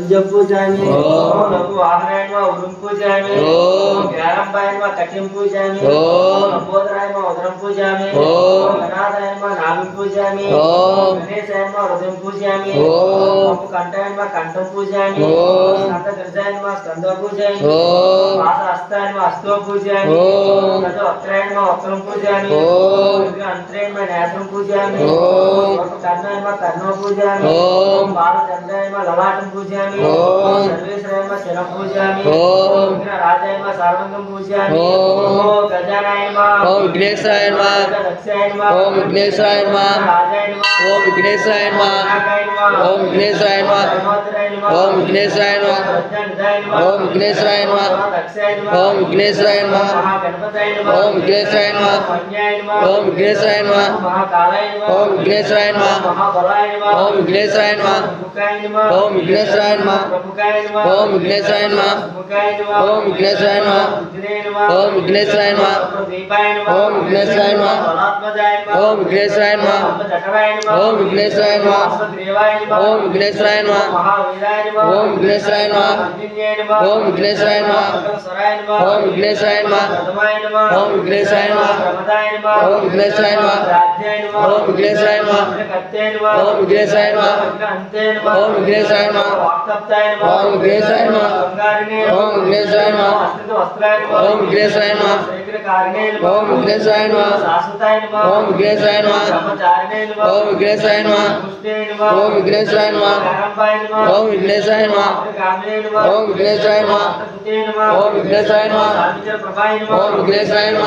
તુલજમ પૂજામી ઓમ નકુ વાહરાયણમાં ઉરુમ પૂજામી ઓમ ગ્યારંબાયણમાં તકિમ પૂજામી ઓમ નકોદરાયણમાં ઉદરમ પૂજામી ઓમ અનાદાયણમાં નાગમ પૂજામી ઓમ ગણેશાયણમાં હૃદયમ પૂજામી ઓમ કંઠાયણમાં કંઠમ પૂજામી ઓમ સ્કંદગર્જાયણમાં સ્કંદ પૂજામી ઓમ વાસહસ્તાયણમાં હસ્તો પૂજામી ઓમ અત્રાયણમાં અક્રમ પૂજામી ઓમ અંતરાયણમાં નેત્રમ પૂજામી ઓમ કર્ણાયણમાં કર્ણ પૂજામી ઓમ બાળચંદ્રાયણમાં લલાટમ પૂજામી पूजयामि ओम विघ्नेशाय ओम विघ्नेशाय ओम विघ्नेशाय ओम विघ्नेशाय ओम विघ्नेशाय ओम विघ्नेशाय ओम विघ्नेशाय विघ्नेश्वराय नमः ओम विघ्नेश्वराय नमः ओम विघ्नेश्वराय नमः ओम विघ्नेश्वराय नमः ओम विघ्नेश्वराय नमः ओम विघ्नेश्वराय नमः ओम विघ्नेश्वराय नमः ओम विघ्नेश्वराय नमः ओम विघ्नेश्वराय नमः ओम विघ्नेश्वराय नमः ओम विघ्नेश्वराय नमः ओम विघ्नेश्वराय नमः ओम विघ्नेश्वराय नमः ओम विघ्नेश्वराय नमः ओम विघ्नेश्वराय नमः ओम विघ्नेश्वराय नमः ओम विघ्नेश्वराय नमः ओम विघ्नेश्वराय नमः ओम विघ्नेश्वराय नमः ओम विघ्नेश्वराय नमः ओम विघ्नेश्वराय नमः ओम विघ्नेश्वराय नमः ओम विघ्नेश्वराय नमः ओम विघ्नेश्वराय नमः ओम विघ्नेश्वराय नमः शाश्वताय नमः ఓం విఘ్నేశ్వరాయ నమ మహావీరాయ నమ ఓం విఘ్నేశ్వరాయ నమ అంజన్యాయ నమ ఓం విఘ్నేశ్వరాయ నమ స్వరాయ నమ ఓం విఘ్నేశ్వరాయ నమ ప్రథమాయ నమ ఓం విఘ్నేశ్వరాయ నమ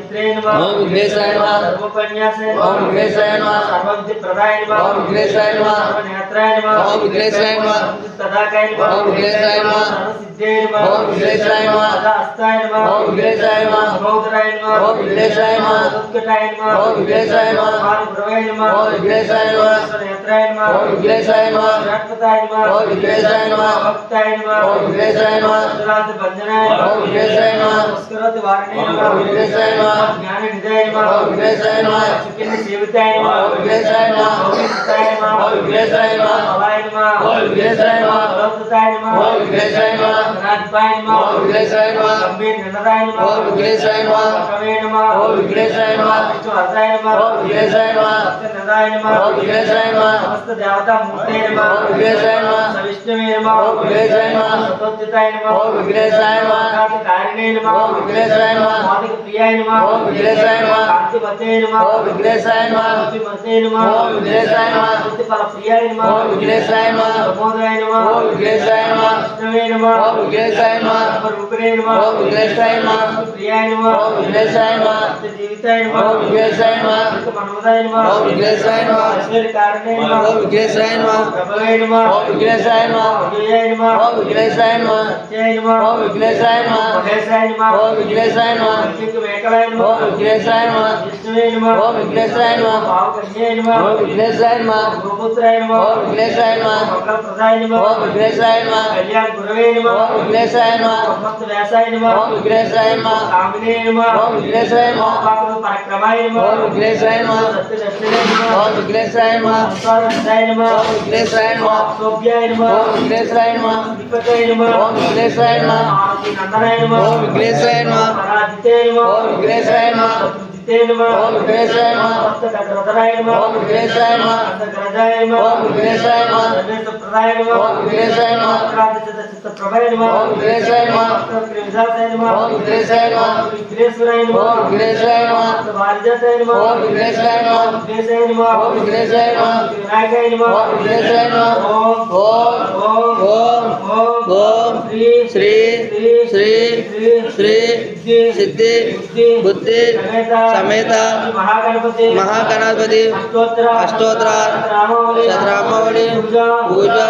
ప్రమదాయ నమ ఓం విఘ్నేశ్వరాయ నమ రాజ్యాయ నమ ఓం విఘ్నేశ్వరాయ నమ కర్తే నమ ఓం విఘ్నేశ్వరాయ నమ అంతే నమ ఓం విఘ్నేశ్వరాయ నమ వాక్తప్తాయ నమ ఓం విఘ్నేశ్వరాయ నమ బంగారిణే ఓం విఘ్నేశ్వరాయ నమ అస్మిత వస్త్రాయ నమ ఓం విఘ్నేశ్వరాయ నమ శేఖరకారిణే నమ ఓం విఘ్నేశ్వరాయ నమ శాశ్వతాయ నమ ఓం విఘ్నేశ్వరాయ నమ బ్రహ్మచారిణే నమ ఓం విఘ్నేశ్వరాయ నమ పుష్టే నమ ఓం విఘ్నేశ్వరాయ నమ नमः ओम विघ्नेशाय नमः ओम ध्रुवाय नमः ओम विघ्नेशाय नमः सुनेत्राय नमः ओम विघ्नेशाय नमः रक्तताय नमः ओम विघ्नेशाय नमः भक्ताय नमः ओम विघ्नेशाय नमः सुरात बंधनाय ओम विघ्नेशाय नमः पुष्करत वारणे नमः ओम विघ्नेशाय नमः ज्ञान निधाय नमः ओम विघ्नेशाय नमः सुकिन सेविताय नमः ओम विघ्नेशाय नमः ओम विघ्नेशाय नमः ओम विघ्नेशाय नमः भवाय नमः ओम विघ्नेशाय नमः रक्तताय नमः ओम विघ्नेशाय नमः धनात्माय नमः ओम विघ्नेशाय नमः संबीर ननदाय नमः ओम विघ्नेशाय नमः कवे नमः ओम विघ्नेशाय नमः वस्तु हृदय नमः ओम विघ्नेशाय नमः वस्तु हृदय नमः ओम विघ्नेशाय नमः वस्तु देवता मूर्ते नमः ओम विघ्नेशाय नमः सविष्णवे नमः ओम विघ्नेशाय नमः सतोद्यताय नमः ओम विघ्नेशाय नमः काकारिणे नमः ओम विघ्नेशाय नमः मादिक प्रियाय नमः ओम विघ्नेशाय नमः कांति पते नमः ओम विघ्नेशाय नमः ज्योति मसे नमः ओम विघ्नेशाय नमः ज्योति पर प्रियाय नमः ओम विघ्नेशाय नमः प्रमोदाय नमः ओम विघ्नेशाय नमः विष्णवे नमः ओम विघ्नेशाय नमः पर रूपरे नमः ओम विघ्नेशाय नमः प्रियाय नमः ओम विघ्नेशाय नमः जीविताय नमः విఘ్నేశ్వరాయ నమ సతోత్థితాయ నమ ఓం విఘ్నేశ్వరాయ నమ కారిణే నమ ఓం విఘ్నేశ్వరాయ నమ మాదిక ప్రియాయ నమ ఓం విఘ్నేశ్వరాయ నమ కాంతిమతే నమ ఓం విఘ్నేశ్వరాయ నమ జ్యోతిమతే నమ ఓం విఘ్నేశ్వరాయ నమ జ్యోతిఫల ప్రియాయ నమ ఓం విఘ్నేశ్వరాయ నమ ప్రమోదాయ నమ ఓం విఘ్నేశ్వరాయ నమ విష్ణువే నమ ఓం విఘ్నేశ్వరాయ నమ రూపిణే నమ ఓం విఘ్నేశ్వరాయ నమ ప్రియాయ నమ ఓం విఘ్నేశ్వరాయ నమ జీవితాయ నమ ఓం విఘ్నేశ్వరాయ నమ మనోదాయ నమ ఓం విఘ్నేశ్వరాయ నమ ఐశ్వర్య కారణే నమ ఓం విఘ్నేశ్వరాయ నమ ప్రభవే నమ ఓం విఘ్నేశ్వరాయ నమ విజయాయ నమ ఓం విఘ్నేశ్వరాయ నమ సత్యాయ నమ ఓం విఘ్నేశ్వరాయ నమ మహేశాయ నమ ఓం విఘ్నేశ్వరాయ నమ అంకిక మేకలాయ నమ ఓం విఘ్నేశ్వరాయ నమ విష్ణువే నమ ఓం విఘ్నేశ్వరాయ నమ భావకన్యాయ నమ ఓం విఘ్నేశ్వరాయ నమ గోపుత్రాయ నమ ఓం విఘ్నేశ్వరాయ నమ మంగళప్రదాయ నమ ఓం విఘ్నేశ్వరాయ నమ కళ్యాణ గురవే నమ ఓం విఘ్నేశ్వరాయ నమ బ్రహ్మత్వ వ్యాసాయ నమ ఓం విఘ్నేశ్వరాయ నమ కామినే నమ ఓం విఘ్నేశ్వరాయ నమ పాపక పరక్రమాయ ओम विघ्नेशाय नमः ओम विघ्नेशाय नमः ओम विघ्नेशाय नमः ओम विघ्नेशाय नमः ओम विघ्नेशाय नमः ओम विघ्नेशाय नमः ओम विघ्नेशाय नमः ओम विघ्नेशाय नमः ओम ओम श्री श्री श्री श्री सिद्धि समेत। महागणपति। अष्टोत्र शतरामावली पूजा।